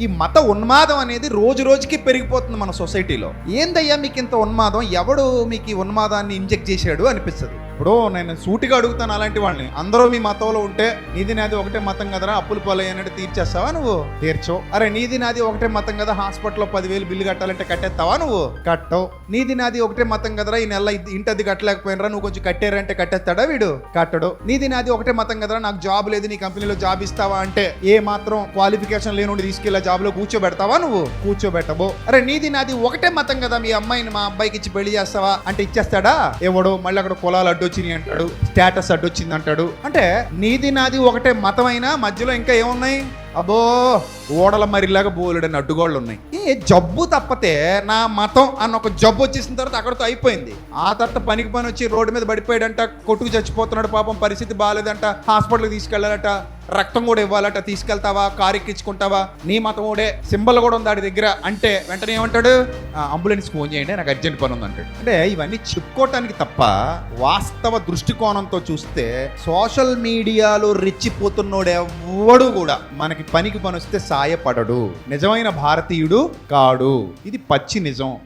ఈ మత ఉన్మాదం అనేది రోజు రోజుకి పెరిగిపోతుంది మన సొసైటీలో. ఏందయ్యా మీకు ఇంత ఉన్మాదం? ఎవడు మీకు ఈ ఉన్మాదాన్ని ఇంజెక్ట్ చేశాడు అనిపిస్తుంది. ఇప్పుడు నేను సూటిగా అడుగుతాను అలాంటి వాళ్ళని. అందరూ మీ మతంలో ఉంటే నీది నాది ఒకటే మతం కదరా అప్పులు పాలయ్య అన్నట్టు తీర్చేస్తావా నువ్వు? తీర్చో. అరే నీది నాది ఒకటే మతం కదా హాస్పిటల్లో పదివేలు బిల్లు కట్టాలంటే కట్టేస్తావా నువ్వు? కట్టవు. నీది నాది ఒకటే మతం కదరా ఈ నెల ఇంటది కట్టలేకపోయినరా నువ్వు కొంచెం కట్టారంటే కట్టేస్తాడా వీడు? కట్టడు. నీది నాది ఒకటే మతం కదరా నాకు జాబ్ లేదు నీ కంపెనీలో జాబ్ ఇస్తావా అంటే ఏ మాత్రం క్వాలిఫికేషన్ లేనుండి తీసుకెళ్ళి జాబ్లో కూర్చోబెడతావా నువ్వు? కూర్చోబెట్టబో. అరే నీది నాది ఒకటే మతం కదా మీ అమ్మాయిని మా అబ్బాయికి ఇచ్చి పెళ్ళి చేస్తావా? అంటే ఇచ్చేస్తాడా? ఎవడో మళ్ళీ అక్కడ కులాలు అడ్డొచ్చినాయి అంటాడు స్టేటస్ అడ్డొచ్చింది అంటాడు. అంటే నీది నాది ఒకటే మతం అయినా మధ్యలో ఇంకా ఏమున్నాయి? అబ్బో ఓడల మరిలాగా బోలుడని అడ్డుగోళ్ళు ఉన్నాయి. ఏ జబ్బు తప్పతే నా మతం అన్న ఒక జబ్బు వచ్చేసిన తర్వాత అక్కడితో అయిపోయింది. ఆ తర్వాత పనికి పని వచ్చి రోడ్డు మీద పడిపోయాడంట కొట్టుకు చచ్చిపోతున్నాడు పాపం పరిస్థితి బాగాలేదంట హాస్పిటల్కి తీసుకెళ్ళాలట రక్తం కూడా ఇవ్వాలట తీసుకెళ్తావా కారు ఎక్కించుకుంటావా నీ మతం ఓడే సింబల్ కూడా ఉంది వాడి దగ్గర అంటే వెంటనే ఏమంటాడు? అంబులెన్స్ ఫోన్ చేయండి నాకు అర్జెంట్ పని ఉంది అంటాడు. అంటే ఇవన్నీ చెప్పుకోవటానికి తప్ప వాస్తవ దృష్టికోణంతో చూస్తే సోషల్ మీడియాలో రెచ్చిపోతున్నోడే ఎవ్వడు కూడా మనకి పనికి పని వస్తే సాయపడడు. నిజమైన భారతీయుడు కాడు. ఇది పచ్చి నిజం.